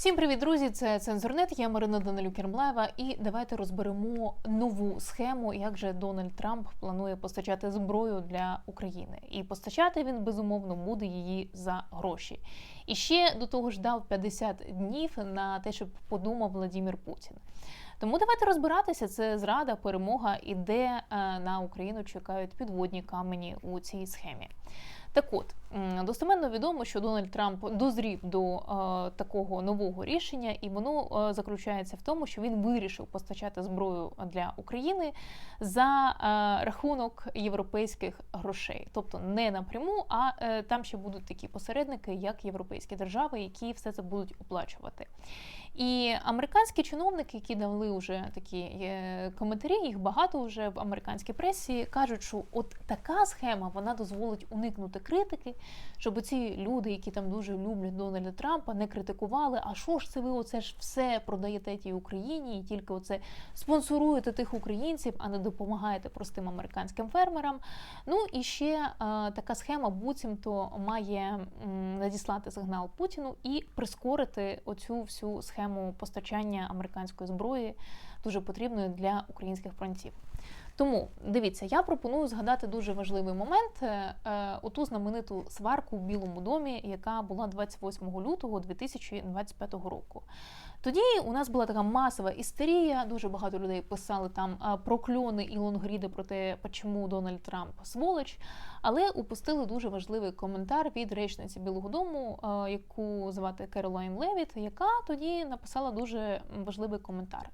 Всім привіт, друзі! Це цензурнет. Я Марина Данилюк Кермлаєва. І давайте розберемо нову схему, як же Дональд Трамп планує постачати зброю для України. І постачати він безумовно буде її за гроші. І ще до того ж дав 50 днів на те, щоб подумав Владимир Путін. Тому давайте розбиратися. Це зрада, перемога і де е, на Україну чекають підводні камені у цій схемі. Так от достеменно відомо, що Дональд Трамп дозрів до е, такого нового рішення, і воно е, заключається в тому, що він вирішив постачати зброю для України за е, рахунок європейських грошей, тобто не напряму, а е, там ще будуть такі посередники, як європейські держави, які все це будуть оплачувати. І американські чиновники, які дали вже такі е, коментарі, їх багато вже в американській пресі кажуть, що от така схема вона дозволить уникнути критики, щоб ці люди, які там дуже люблять Дональда Трампа, не критикували. А що ж це ви оце ж все продаєте тій Україні, і тільки оце спонсоруєте тих українців, а не допомагаєте простим американським фермерам. Ну і ще е, така схема буцімто має надіслати сигнал Путіну і прискорити оцю всю схему постачання американської зброї, дуже потрібною для українських фронтів. Тому дивіться, я пропоную згадати дуже важливий момент: е, е, оту знамениту сварку в Білому домі, яка була 28 лютого 2025 року. Тоді у нас була така масова істерія. Дуже багато людей писали там е, прокльони і лонгріди про те, чому Дональд Трамп сволоч. Але упустили дуже важливий коментар від речниці Білого Дому, яку звати Керолайн Левіт, яка тоді написала дуже важливий коментар.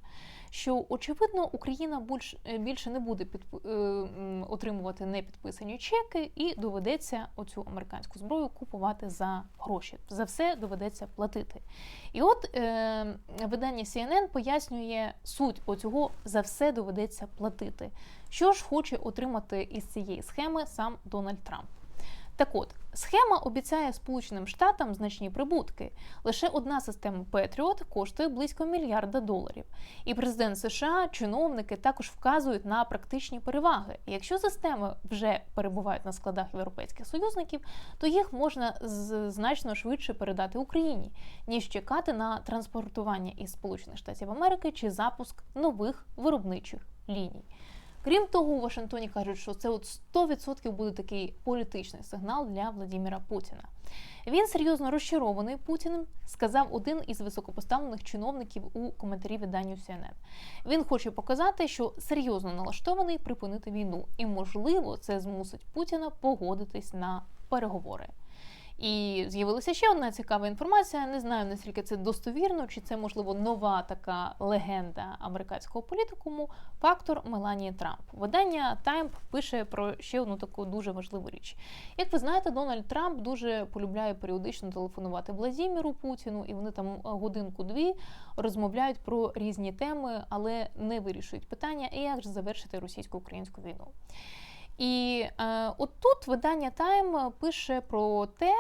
Що очевидно Україна більш, більше не буде під, е, отримувати непідписані чеки, і доведеться оцю американську зброю купувати за гроші. За все доведеться платити. І от е, видання CNN пояснює суть оцього за все доведеться платити. Що ж хоче отримати із цієї схеми сам Дональд Трамп? Так от, схема обіцяє Сполученим Штатам значні прибутки. Лише одна система Петріот коштує близько мільярда доларів. І президент США, чиновники також вказують на практичні переваги. Якщо системи вже перебувають на складах європейських союзників, то їх можна значно швидше передати Україні, ніж чекати на транспортування із Сполучених Штатів Америки чи запуск нових виробничих ліній. Крім того, у Вашингтоні кажуть, що це от 100% буде такий політичний сигнал для Владимира Путіна. Він серйозно розчарований Путіним, сказав один із високопоставлених чиновників у коментарі виданню CNN. Він хоче показати, що серйозно налаштований припинити війну, і можливо це змусить Путіна погодитись на переговори. І з'явилася ще одна цікава інформація. Не знаю наскільки це достовірно, чи це можливо нова така легенда американського політикуму. Фактор Меланії Трамп. Видання Time пише про ще одну таку дуже важливу річ. Як ви знаєте, Дональд Трамп дуже полюбляє періодично телефонувати Владіміру Путіну, і вони там годинку-дві розмовляють про різні теми, але не вирішують питання, як же завершити російсько-українську війну. І е, от тут видання Time пише про те,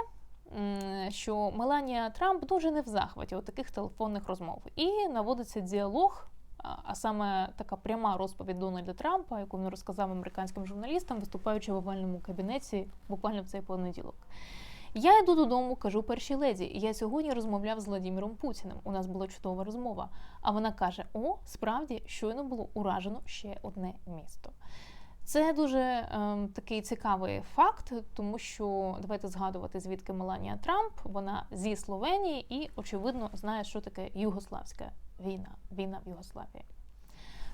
що Меланія Трамп дуже не в захваті от таких телефонних розмов. І наводиться діалог, а саме така пряма розповідь Дональда Трампа, яку він розказав американським журналістам, виступаючи в овальному кабінеті буквально в цей понеділок. Я йду додому, кажу першій леді. Я сьогодні розмовляв з Владимиром Путіним. У нас була чудова розмова. А вона каже: О, справді щойно було уражено ще одне місто. Це дуже ем, такий цікавий факт, тому що давайте згадувати, звідки Меланія Трамп. Вона зі Словенії і, очевидно, знає, що таке югославська війна, війна в Югославії.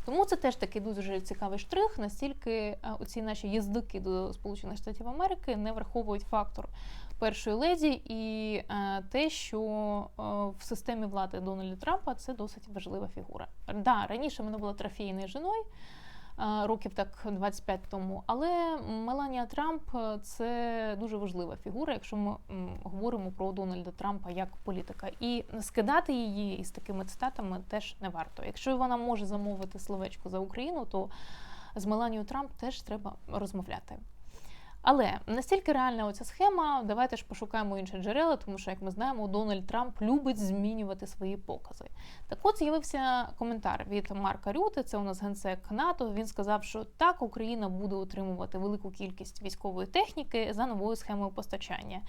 Тому це теж такий дуже цікавий штрих, настільки е, оці наші їздики до Сполучених Штатів Америки не враховують фактор першої леді і е, те, що е, в системі влади Дональда Трампа це досить важлива фігура. Да, раніше вона була трофейною жіною років так 25 тому. Але Меланія Трамп це дуже важлива фігура, якщо ми говоримо про Дональда Трампа як політика. І скидати її із такими цитатами теж не варто. Якщо вона може замовити словечко за Україну, то з Меланією Трамп теж треба розмовляти. Але настільки реальна оця схема, давайте ж пошукаємо інші джерела, тому що, як ми знаємо, Дональд Трамп любить змінювати свої покази. Так от з'явився коментар від Марка Рюти, це у нас генсек НАТО. Він сказав, що так Україна буде отримувати велику кількість військової техніки за новою схемою постачання.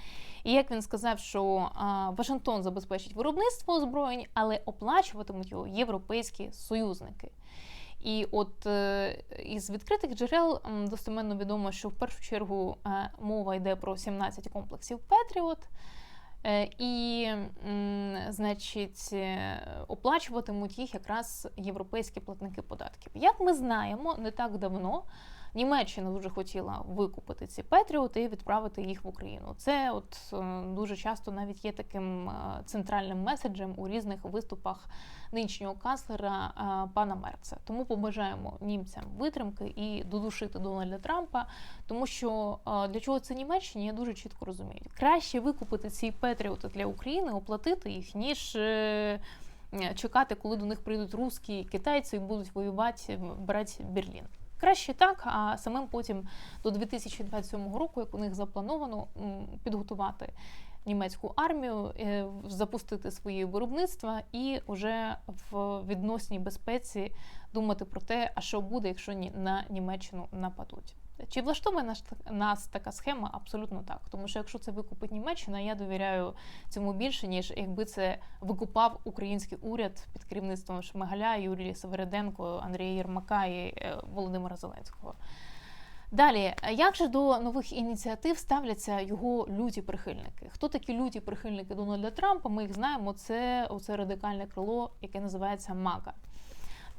І як він сказав, що а, Вашингтон забезпечить виробництво озброєнь, але оплачуватимуть його європейські союзники. І от е, із відкритих джерел достеменно відомо, що в першу чергу е, мова йде про 17 комплексів Петріот. Е, І, значить, оплачуватимуть їх якраз європейські платники податків. Як ми знаємо, не так давно Німеччина дуже хотіла викупити ці Петріоти і відправити їх в Україну. Це от е, дуже часто навіть є таким е, центральним меседжем у різних виступах нинішнього канцлера е, пана Мерца. Тому побажаємо німцям витримки і додушити Дональда Трампа, тому що для чого це Німеччині, я дуже чітко розумію. Краще викупити ці Петріоти для України, оплатити їх, ніж. Чекати, коли до них прийдуть русські китайці і будуть воювати, брати Берлін. Краще так, а самим потім до 2027 року, як у них заплановано, підготувати німецьку армію, е, запустити свої виробництва і вже в відносній безпеці думати про те, а що буде, якщо на Німеччину нападуть. Чи влаштовує наш нас така схема? Абсолютно так. Тому що якщо це викупить Німеччина, я довіряю цьому більше, ніж якби це викупав український уряд під керівництвом Шмигаля, Юрія Севериденко, Андрія Єрмака і е, Володимира Зеленського. Далі, як же до нових ініціатив ставляться його люті прихильники? Хто такі люті прихильники Дональда Трампа? Ми їх знаємо. Це оце радикальне крило, яке називається МАГА.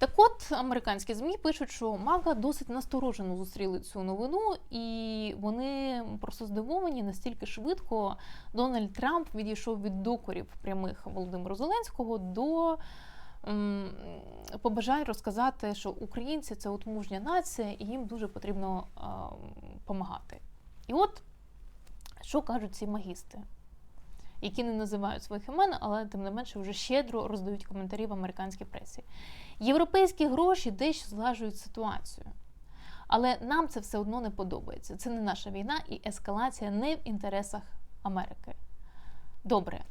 Так от американські змі пишуть, що Мага досить насторожено зустріли цю новину, і вони просто здивовані настільки швидко Дональд Трамп відійшов від докорів прямих Володимира Зеленського до побажань розказати, що українці це от мужня нація, і їм дуже потрібно допомагати. І от що кажуть ці магісти? Які не називають своїх імен, але тим не менше вже щедро роздають коментарі в американській пресі. Європейські гроші дещо злажують ситуацію. Але нам це все одно не подобається. Це не наша війна і ескалація не в інтересах Америки. Добре.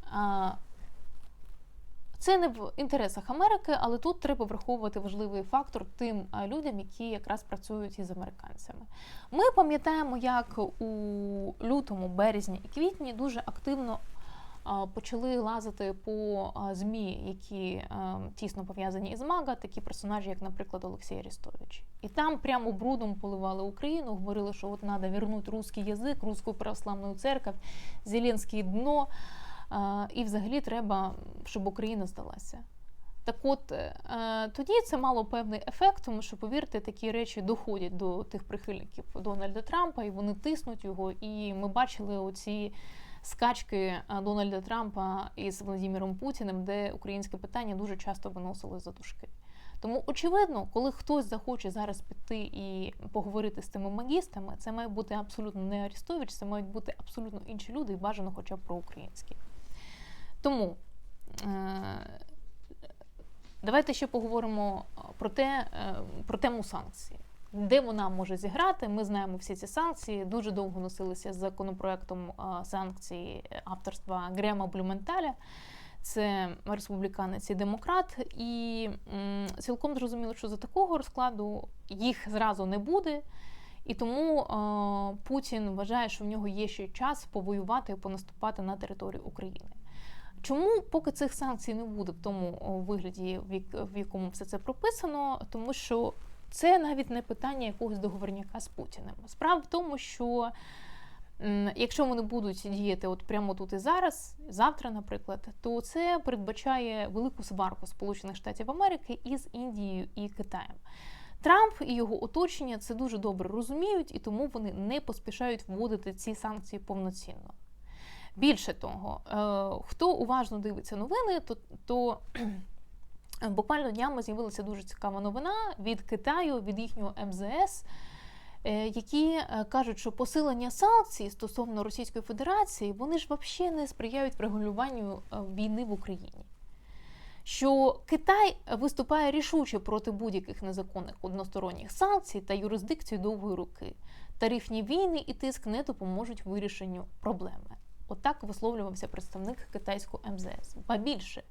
Це не в інтересах Америки, але тут треба враховувати важливий фактор тим людям, які якраз працюють із американцями. Ми пам'ятаємо, як у лютому, березні і квітні дуже активно почали лазити по ЗМІ, які тісно пов'язані із МАГА, такі персонажі, як, наприклад, Олексій Арістович. І там прямо брудом поливали Україну, говорили, що от треба вернути русський язик, русську православну церковь, Зеленський дно. І взагалі треба, щоб Україна здалася. Так от е, тоді це мало певний ефект, тому що, повірте, такі речі доходять до тих прихильників Дональда Трампа, і вони тиснуть його. І ми бачили оці скачки е, Дональда Трампа із Владимиром Путіним, де українське питання дуже часто виносили за дужки. Тому, очевидно, коли хтось захоче зараз піти і поговорити з тими магістами, це має бути абсолютно не Арістович, це мають бути абсолютно інші люди, і бажано хоча б про українські. Тому е, давайте ще поговоримо про те, е, про тему санкцій. Де вона може зіграти? Ми знаємо всі ці санкції. Дуже довго носилися з законопроектом е, санкцій авторства Грема Блюменталя. Це республіканець і демократ, і м, цілком зрозуміло, що за такого розкладу їх зразу не буде. І тому е, Путін вважає, що в нього є ще час повоювати і понаступати на територію України. Чому поки цих санкцій не буде в тому вигляді, в якому все це прописано? Тому що це навіть не питання якогось договорняка з Путіним. Справа в тому, що якщо вони будуть діяти от прямо тут і зараз, завтра, наприклад, то це передбачає велику сварку Сполучених Штатів Америки із Індією і Китаєм. Трамп і його оточення це дуже добре розуміють, і тому вони не поспішають вводити ці санкції повноцінно. Більше того, хто уважно дивиться новини, то то буквально днями з'явилася дуже цікава новина від Китаю, від їхнього МЗС, які кажуть, що посилення санкцій стосовно Російської Федерації вони ж взагалі не сприяють врегулюванню війни в Україні. що Китай виступає рішуче проти будь-яких незаконних односторонніх санкцій та юрисдикції довгої руки. Тарифні війни і тиск не допоможуть вирішенню проблеми. Отак висловлювався представник китайського МЗС. Ба більше.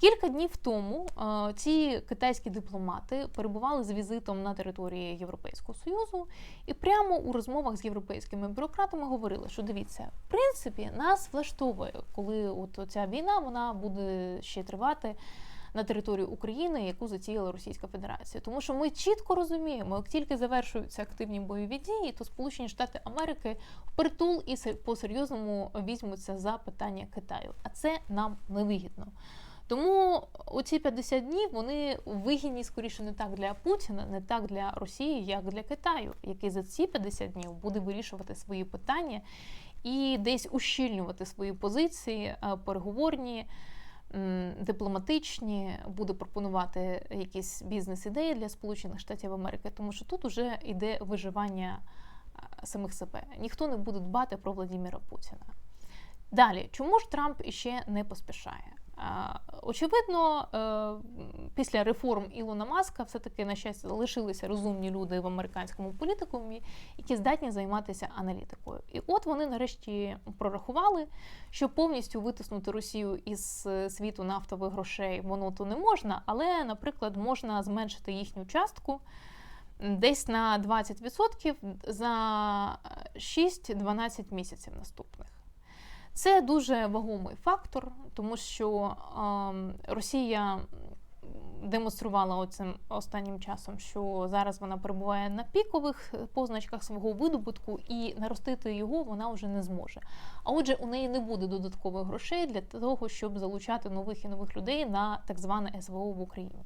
Кілька днів тому ці китайські дипломати перебували з візитом на території Європейського Союзу і прямо у розмовах з європейськими бюрократами говорили, що дивіться, в принципі, нас влаштовує, коли от ця війна вона буде ще тривати на території України, яку затіяла Російська Федерація. Тому що ми чітко розуміємо, як тільки завершуються активні бойові дії, то Сполучені Штати Америки впритул і по серйозному візьмуться за питання Китаю, а це нам невигідно. Тому оці 50 днів вони вигідні скоріше не так для Путіна, не так для Росії, як для Китаю, який за ці 50 днів буде вирішувати свої питання і десь ущільнювати свої позиції, е, переговорні, дипломатичні, буде пропонувати якісь бізнес-ідеї для Сполучених Штатів Америки, тому що тут вже йде виживання е, самих себе. Ніхто не буде дбати про Владимира Путіна. Далі, чому ж Трамп іще не поспішає? Очевидно, е, після реформ Ілона Маска все-таки на щастя лишилися розумні люди в американському політикумі, які здатні займатися аналітикою. І от вони нарешті прорахували, що повністю витиснути Росію із е, світу нафтових грошей воно то не можна, але, наприклад, можна зменшити їхню частку. Десь на 20% за 6-12 місяців наступних. Це дуже вагомий фактор, тому що е, Росія демонструвала оцим останнім часом, що зараз вона перебуває на пікових позначках свого видобутку, і наростити його вона вже не зможе. А отже, у неї не буде додаткових грошей для того, щоб залучати нових і нових людей на так зване СВО в Україні.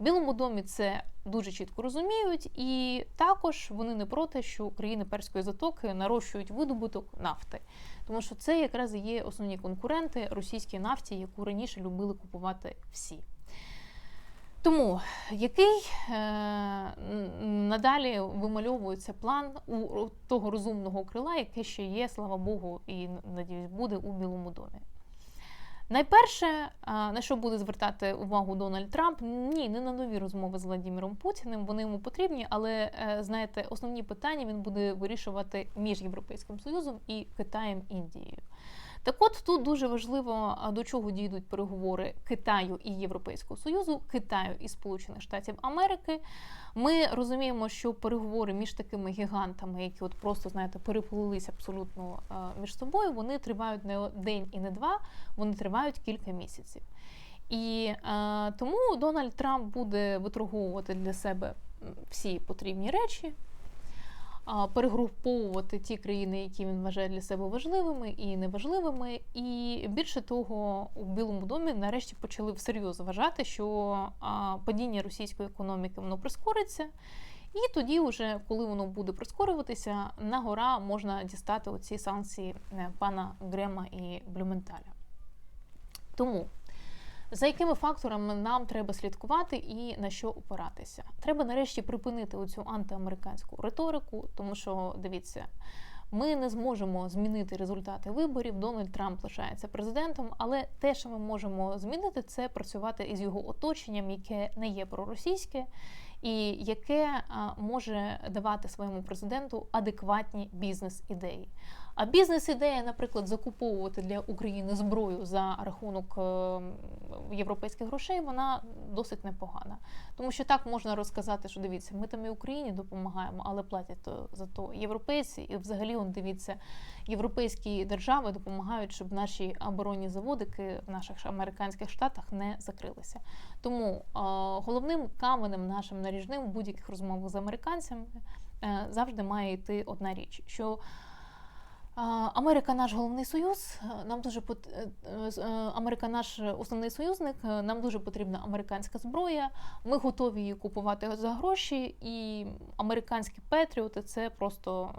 В Білому домі це дуже чітко розуміють, і також вони не проти, що країни перської затоки нарощують видобуток нафти, тому що це якраз є основні конкуренти російській нафті, яку раніше любили купувати всі. Тому який е, надалі вимальовується план у того розумного крила, яке ще є, слава Богу, і надіюсь, буде у Білому домі. Найперше, на що буде звертати увагу Дональд Трамп, ні, не на нові розмови з Владимиром Путіним. Вони йому потрібні, але е, знаєте, основні питання він буде вирішувати між Європейським Союзом і Китаєм Індією. Так от тут дуже важливо, до чого дійдуть переговори Китаю і Європейського Союзу, Китаю і Сполучених Штатів Америки. Ми розуміємо, що переговори між такими гігантами, які от просто знаєте, переплилися абсолютно між собою, вони тривають не день і не два, вони тривають кілька місяців. І е, тому Дональд Трамп буде виторговувати для себе всі потрібні речі перегруповувати ті країни, які він вважає для себе важливими і неважливими. І більше того, у Білому домі нарешті почали всерйоз вважати, що падіння російської економіки воно прискориться. І тоді, вже, коли воно буде прискорюватися, на гора можна дістати оці санкції е, пана Грема і Блюменталя. Тому за якими факторами нам треба слідкувати і на що опиратися? Треба нарешті припинити оцю антиамериканську риторику, тому що дивіться. Ми не зможемо змінити результати виборів. Дональд Трамп лишається президентом, але те, що ми можемо змінити, це працювати із його оточенням, яке не є проросійське, і яке може давати своєму президенту адекватні бізнес-ідеї. А бізнес-ідея, наприклад, закуповувати для України зброю за рахунок е, європейських грошей, вона досить непогана. Тому що так можна розказати, що дивіться, ми там і Україні допомагаємо, але платять за то європейці, і взагалі он дивіться, європейські держави допомагають, щоб наші оборонні заводики в наших американських штатах не закрилися. Тому е, головним каменем нашим наріжним в будь-яких розмовах з американцями е, завжди має йти одна річ. що Америка наш головний союз. Нам дуже е, е, Америка наш основний союзник. Нам дуже потрібна американська зброя. Ми готові її купувати за гроші, і американські петріоти це просто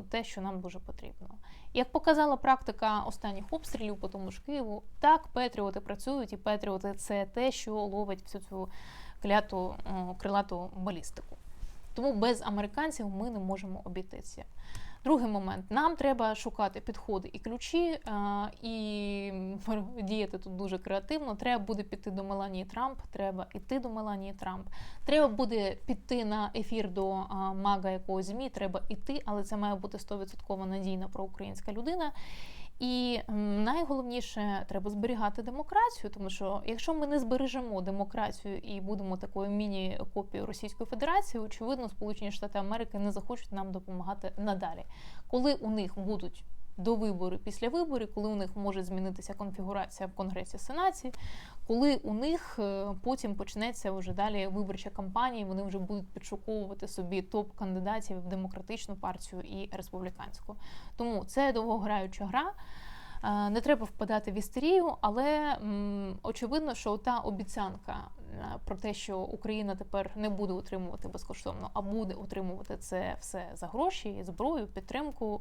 е, те, що нам дуже потрібно. Як показала практика останніх обстрілів по тому ж Києву, так петріоти працюють, і петріоти це те, що ловить всю цю кляту крилату балістику. Тому без американців ми не можемо обійтися. Другий момент: нам треба шукати підходи і ключі, і діяти тут дуже креативно. Треба буде піти до Меланії Трамп. Треба іти до Меланії Трамп. Треба буде піти на ефір до мага якогось змі. Треба іти, але це має бути 100% надійна проукраїнська людина. І найголовніше треба зберігати демократію, тому що якщо ми не збережемо демократію і будемо такою міні-копією Російської Федерації, очевидно, Сполучені Штати Америки не захочуть нам допомагати надалі. Коли у них будуть до виборів, після виборів, коли у них може змінитися конфігурація в Конгресі Сенаті, коли у них е, потім почнеться вже далі виборча кампанія, вони вже будуть підшуковувати собі топ-кандидатів в демократичну партію і республіканську. Тому це довгограюча гра. Е, Не треба впадати в істерію, але м, очевидно, що та обіцянка е, про те, що Україна тепер не буде утримувати безкоштовно, а буде утримувати це все за гроші, зброю, підтримку.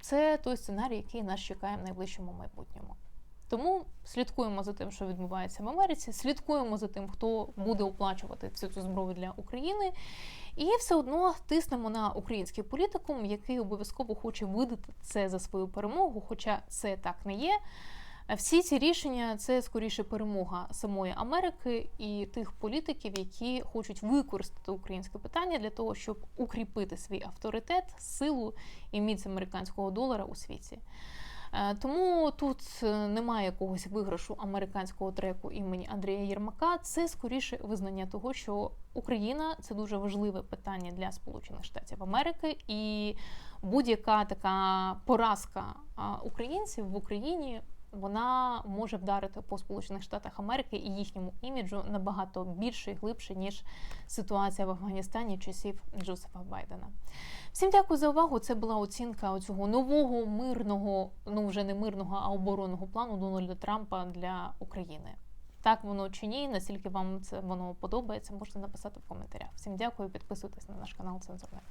Це той сценарій, який нас чекає в найближчому майбутньому. Тому слідкуємо за тим, що відбувається в Америці, слідкуємо за тим, хто буде оплачувати всю цю зброю для України, і все одно тиснемо на український політикум, який обов'язково хоче видати це за свою перемогу, хоча це так не є. Всі ці рішення це скоріше перемога самої Америки і тих політиків, які хочуть використати українське питання для того, щоб укріпити свій авторитет, силу і міць американського долара у світі. Е, Тому тут е, немає якогось виграшу американського треку імені Андрія Єрмака. Це скоріше визнання того, що Україна це дуже важливе питання для Сполучених Штатів Америки, і будь-яка така поразка українців в Україні. Вона може вдарити по Сполучених Штатах Америки і їхньому іміджу набагато більше і глибше, ніж ситуація в Афганістані часів Джозефа Байдена. Всім дякую за увагу. Це була оцінка цього нового мирного, ну вже не мирного, а оборонного плану Дональда Трампа для України. Так воно чи ні, наскільки вам це воно подобається, можете написати в коментарях. Всім дякую, підписуйтесь на наш канал Цензурнет.